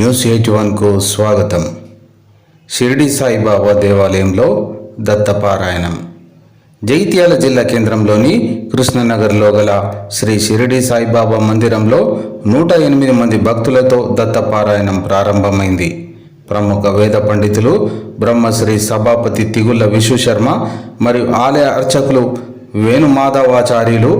News eight వన్కు స్వాగతం. షిరిడి సాయిబాబా దేవాలయంలో దత్తపారాయణం. జైత్యాల జిల్లా కేంద్రంలోని కృష్ణనగర్లో గల శ్రీ షిరిడి సాయిబాబా మందిరంలో నూట ఎనిమిది మంది భక్తులతో దత్తపారాయణం ప్రారంభమైంది. ప్రముఖ వేద పండితులు బ్రహ్మశ్రీ సభాపతి తిగుళ్ళ విశ్వశర్మ మరియు ఆలయ అర్చకులు వేణుమాధవాచార్యులు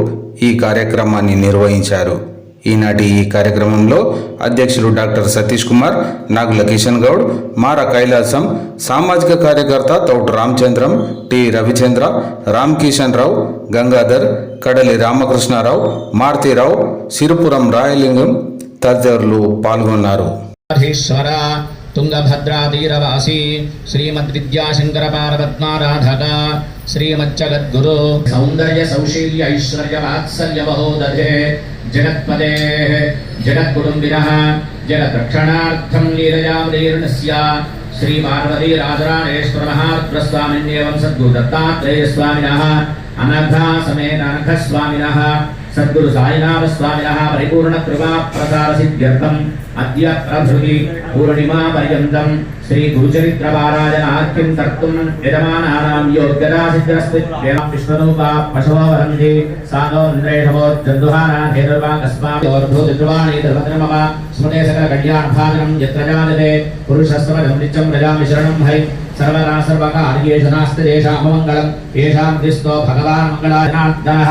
ఈ కార్యక్రమాన్ని నిర్వహించారు. ఈనాటి ఈ కార్యక్రమంలో అధ్యక్షులు డాక్టర్ సతీష్ కుమార్ నాగుల కిషన్ గౌడ్ మార కైలాసం సామాజిక కార్యకర్త తౌటు రామచంద్రం టి రవిచంద్ర రామ్ కిషన్ రావు గంగాధర్ కడలి రామకృష్ణారావు మారుతిరావు సిరుపురం రాయలింగం తదితరులు పాల్గొన్నారు. ధీశ్వర తుంగభద్రాతీరవాసి శ్రీమద్విద్యాశంకర పారపద్మారాధక श्रीमच्चगद्गुरु सौन्दर्य सौशील्य ऐश्वर्य वात्सल्य महोदधे। जगत्पदेः, जगत्कुटुम्बिनः जगद्रक्षणार्थं नीरजाम्रीर्णस्य श्रीपार्वतीराधराणेश्वरमहाप्रस्वामिन्येवं सद्गुरुदत्तात्रेयस्वामिनः अनर्था समेत अनर्थस्वामिनः सद्गुरुसायिनाथस्वामिनः परिपूर्णकृपा प्रसारसिद्ध्यर्थम् अद्य प्रभृति पूर्णिमापर्यन्तं श्रीगुरुचरित्रपारायणाख्यं कर्तुं यजमानानां योग्यदासिद्रस्तित्वेन विश्वरूपा पशवो वरन्ति सा नो इन्द्रेशवो जन्तुहाराधेर्वाकस्माभूतवाणी धर्मधर्मव स्मृते सकलकल्याणभाजनं यत्र जायते पुरुषस्वरं नित्यं रजामि शरणं हरि सर्वदा सर्वकार्येषु नास्ति तेषाममङ्गलम् येषां क्रिस्तो भगवान् मङ्गलानार्थाः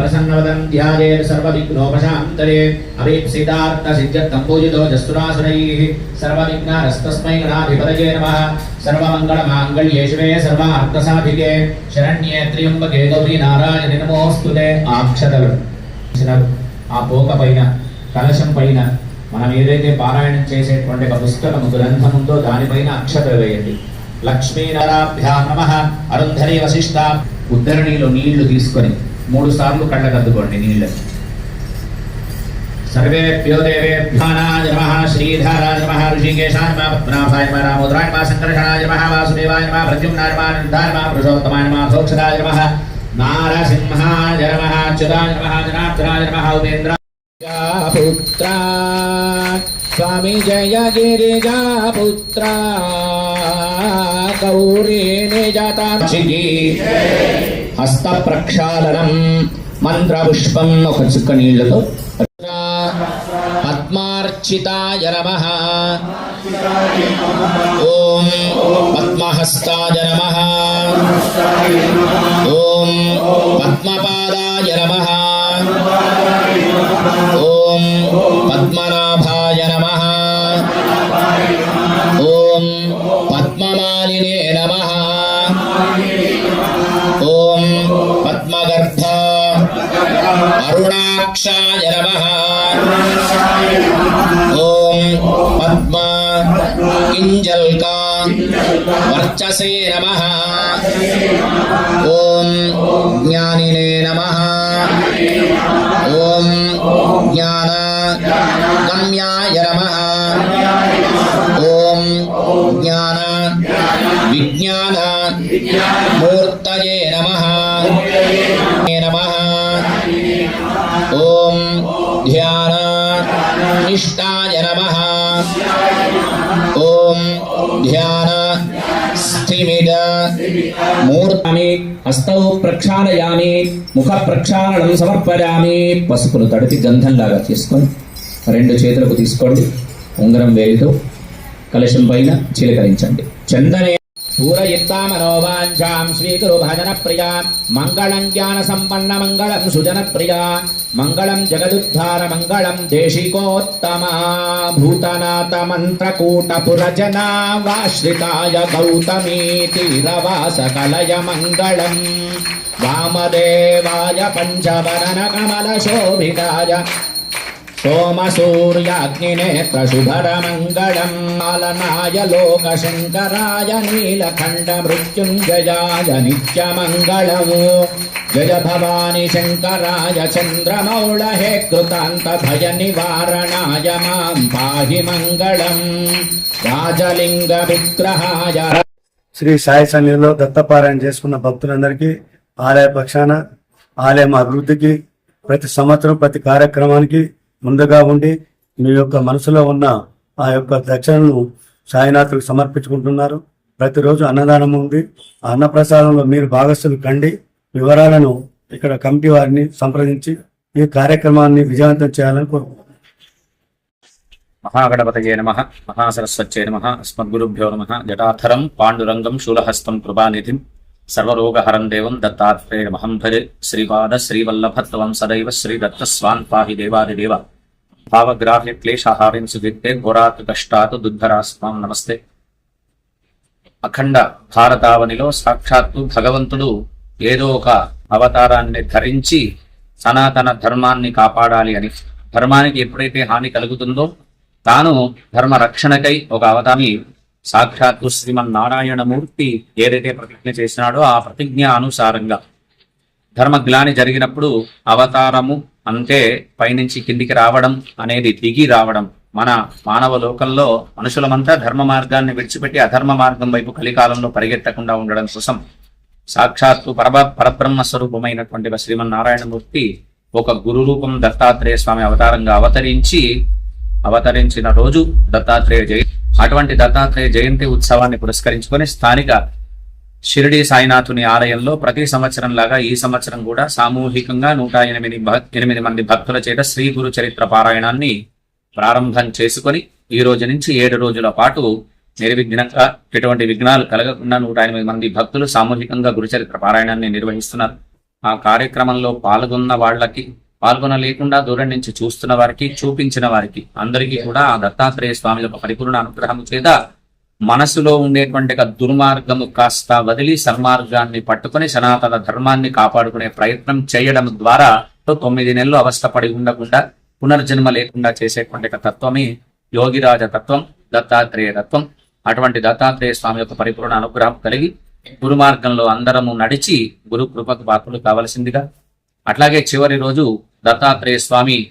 ప్రసన్నవదం ధ్యాయే సర్వవిఘ్నోపశాంతరే అవేప్సితార్థ సిద్ధ్యర్థం పూజితో జస్తురాసురైః సర్వవిఘ్నారస్తస్మై గణాధిపతయే నమః సర్వమంగళమాంగళ్యే శివే సర్వార్థసాధికే శరణ్యే త్ర్యంబకే గౌరీ నారాయణ నమోస్తుతే ఆక్షతలు ఆ పోక పైన కలశం పైన మనం ఏదైతే పారాయణం చేసేటువంటి ఒక పుస్తకము గ్రంథముందో దానిపైన అక్షతలు వేయండి. లక్ష్మీనరాభ్యా నమ అరుంధరి వశిష్ట ఉద్ధరణిలో నీళ్ళు తీసుకొని మూడు సార్లు కళ్ళకు అద్దుకోండి నీళ్ళని సర్వే ప్యోదేవేభ్యానాయ నమ శ్రీధరాయ నమ ఋషికేశాయ నమ పద్మనాభాయ నమ రామోదరాయ నమ సంకర్షణాయ నమ వాసుదేవాయ నమ ప్రద్యుమ్నాయ నమ నిర్ధాయ నమ పురుషోత్తమాయ నమ సోక్షదాయ నమ నారసింహాయ నమ అచ్యుతాయ నమ జనార్దనాయ నమ ఉపేంద్ర పుత్ర స్వామి జయ గిరిజా పుత్ర గౌరీ నిజతా హస్త ప్రక్షాళనం మంత్రపుష్పం ఒక చుక్క నీళ్ళతో. పద్మార్చితాయ నమ. ఓం పద్మహస్తాయ నమ. ఓం పద్మపాదాయ నమ. ఓం పద్మనాభాయ నమ. ఓం పద్మమాలినే నమ. అరుణాక్షాయ నమ. ఓం పద్మా కింజల్కా వర్చసే నమ. ఓం జ్ఞానినే నమ. ఓం జ్ఞాన గమ్యాయ నమ. ఓం జ్ఞాన విజ్ఞాన మూర్తయే నమ. నమ. ధ్యాన నిష్టాయ నమ ఓం ధ్యాన స్థిమిద మూర్తమి హస్తౌ ప్రక్షాళయామి ముఖ ప్రక్షాళనం సమర్పయామి పసుపును తడిపి గంధంలాగా తీసుకొని రెండు చేతులకు తీసుకోండి. ఉంగరం వేలితో కలశం పైన చిలకరించండి. చందనే పూరయిత్తామనోవాంఛాం స్వీకురు భజన ప్రియా మంగళం జ్ఞాన సంపన్న మంగళం సుజన ప్రియా మంగళం జగదుద్ధార మంగళం దేశికోత్తమ భూతనాథ మంత్రకూట వాశ్రితాయ గౌతమీ తీరవాస కలయ మంగళం వామదేవాయ పంచవరణ కమల శోభితాయ सोमसूर्याग्निनेत्रशुभरमङ्गलम् मालनाय लोकशङ्कराय नीलकण्ठमृत्युञ्जयाय नित्यमङ्गलम् जय भवानि शङ्कराय चन्द्रमौळहे कृतान्तभयनिवारणाय मां पाहि मङ्गलम् राजलिङ्गविग्रहाय శ్రీ సాయి సన్నిధిలో దత్తపారాయణ చేసుకున్న భక్తులందరికీ ఆలయ పక్షాన ఆలయం అభివృద్ధికి ప్రతి సంవత్సరం ప్రతి కార్యక్రమానికి ముందుగా ఉండి మీ యొక్క మనసులో ఉన్న ఆ యొక్క దక్షిణను సాయినాథులకు సమర్పించుకుంటున్నారు. ప్రతిరోజు అన్నదానం ఉంది. ఆ అన్నప్రసాదంలో మీరు భాగస్థులు కండి. వివరాలను ఇక్కడ కమిటీ వారిని సంప్రదించి ఈ కార్యక్రమాన్ని విజయవంతం చేయాలని కోరుకుంటున్నాను మహాగణపతయే నమ. మహాసరస్వచ్చే నమ. అస్మద్గురుభ్యో నమ. జటాధరం పాండురంగం శూలహస్తం కృపానిధిం. సర్వరోగహరం దేవం దత్తాత్రేయమహం భజే. శ్రీపాద శ్రీవల్లభత్వం సదైవ శ్రీదత్తస్వాన్ పాహి దేవాదిదేవ భావగ్రాహ్య క్లేశహారిం సుదిత్తే ఘోరాత్ కష్టాత్ దుద్ధరాస్వాం నమస్తే. అఖండ భారతావనిలో సాక్షాత్తు భగవంతుడు ఏదో ఒక అవతారాన్ని ధరించి సనాతన ధర్మాన్ని కాపాడాలి అని ధర్మానికి ఎప్పుడైతే హాని కలుగుతుందో తాను ధర్మ రక్షణకై ఒక అవతారి సాక్షాత్తు శ్రీమన్నారాయణమూర్తి ఏదైతే ప్రతిజ్ఞ చేసినాడో ఆ ప్రతిజ్ఞ అనుసారంగా. ధర్మగ్లాని జరిగినప్పుడు అవతారము అంటే పైనుంచి కిందికి రావడం అనేది దిగి రావడం. మన మానవ లోకంలో మనుషులమంతా ధర్మ మార్గాన్ని విడిచిపెట్టి అధర్మ మార్గం వైపు కలికాలంలో పరిగెత్తకుండా ఉండడం కోసం సాక్షాత్తు పరమ పరబ్రహ్మ స్వరూపమైనటువంటి శ్రీమన్నారాయణమూర్తి ఒక గురు రూపం దత్తాత్రేయ స్వామి అవతారంగా అవతరించి అవతరించిన రోజు దత్తాత్రేయ జయ అటువంటి దత్తాత్రేయ జయంతి ఉత్సవాన్ని పురస్కరించుకొని స్థానిక షిరిడి సాయినాథుని ఆలయంలో ప్రతి సంవత్సరం లాగా ఈ సంవత్సరం కూడా సామూహికంగా నూట ఎనిమిది ఎనిమిది మంది భక్తుల చేత శ్రీ గురు చరిత్ర పారాయణాన్ని ప్రారంభం చేసుకొని ఈ రోజు నుంచి ఏడు రోజుల పాటు నిర్విఘ్నంగా ఎటువంటి విఘ్నాలు కలగకుండా నూట ఎనిమిది మంది భక్తులు సామూహికంగా గురుచరిత్ర పారాయణాన్ని నిర్వహిస్తున్నారు. ఆ కార్యక్రమంలో పాల్గొన్న వాళ్ళకి పాల్గొనలేకుండా దూరం నుంచి చూస్తున్న వారికి చూపించిన వారికి అందరికీ కూడా ఆ దత్తాత్రేయ స్వామి యొక్క పరిపూర్ణ అనుగ్రహం చేత మనసులో ఉండేటువంటి దుర్మార్గము కాస్త వదిలి సన్మార్గాన్ని పట్టుకొని సనాతన ధర్మాన్ని కాపాడుకునే ప్రయత్నం చేయడం ద్వారా తొమ్మిది నెలలు అవస్థపడి ఉండకుండా పునర్జన్మ లేకుండా చేసేటువంటి తత్వమే యోగిరాజ తత్వం దత్తాత్రేయ తత్వం. అటువంటి దత్తాత్రేయ స్వామి యొక్క పరిపూర్ణ అనుగ్రహం కలిగి గురు మార్గంలో అందరము నడిచి గురు కృపకు పాత్రలు కావలసిందిగా. అట్లాగే చివరి రోజు దత్తాత్రేయ స్వామి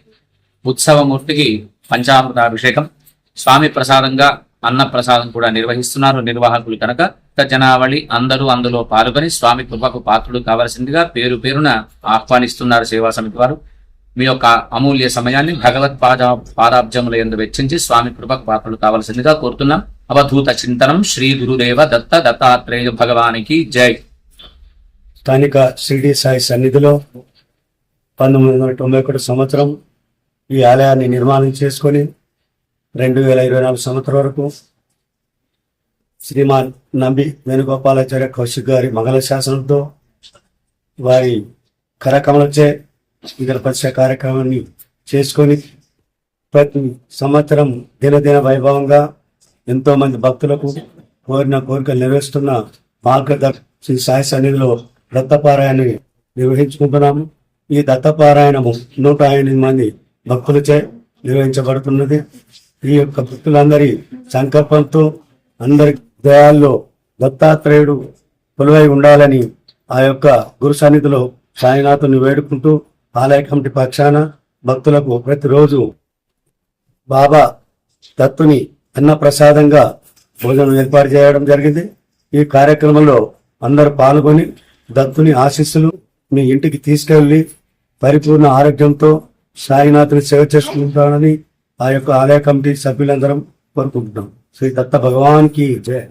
ఉత్సవమూర్తికి పంచామృతాభిషేకం. స్వామి ప్రసాదంగా అన్న ప్రసాదం కూడా నిర్వహిస్తున్నారు. నిర్వాహకులు కనుక జనావళి అందరూ అందులో పాల్గొని స్వామి కృపకు పాత్రుడు కావలసిందిగా పేరు పేరున ఆహ్వానిస్తున్నారు సేవా సమితి వారు. మీ యొక్క అమూల్య సమయాన్ని భగవత్ పాద పాదాబ్జముల ఎందు వెచ్చించి స్వామి కృపకు పాత్రుడు కావలసిందిగా కోరుతున్నాం. అవధూత చింతనం శ్రీ గురుదేవ దత్త దత్తాత్రేయ భగవానికి జై. స్థానిక షిరిడి సాయి సన్నిధిలో పంతొమ్మిది వందల తొంభై ఒకటి సంవత్సరం ఈ ఆలయాన్ని నిర్మాణం చేసుకొని రెండు వేల ఇరవై నాలుగు సంవత్సరం వరకు శ్రీమాన్ నంబి వేణుగోపాలాచార్య కౌశిక్ గారి మంగళ శాసనంతో వారి కరకమలచే ఇతర పరిచయ కార్యక్రమాన్ని చేసుకొని ప్రతి సంవత్సరం దినదిన వైభవంగా ఎంతో మంది భక్తులకు కోరిన కోరికలు నెరవేరుస్తున్న మార్గదర్శి శ్రీ సాయి సన్నిధిలో దత్తపారాయణని నిర్వహించుకుంటున్నాము. ఈ దత్తపారాయణము నూట ఎనిమిది మంది భక్తులచే నిర్వహించబడుతున్నది. ఈ యొక్క భక్తులందరి సంకల్పంతో అందరి దయాల్లో దత్తాత్రేయుడు కొలువై ఉండాలని ఆ యొక్క గురు సన్నిధిలో సాయినాథుని వేడుకుంటూ ఆలయ కమిటీ పక్షాన భక్తులకు ప్రతిరోజు బాబా దత్తుని అన్నప్రసాదంగా భోజనం ఏర్పాటు చేయడం జరిగింది. ఈ కార్యక్రమంలో అందరూ పాల్గొని దత్తుని ఆశీస్సులు మీ ఇంటికి తీసుకెళ్ళి పరిపూర్ణ ఆరోగ్యంతో సాయినాథుని సేవ చేసుకుంటానని ఆ యొక్క ఆలయ కమిటీ సభ్యులందరం కోరుకుంటున్నాం. శ్రీ దత్త భగవాన్కి జయ.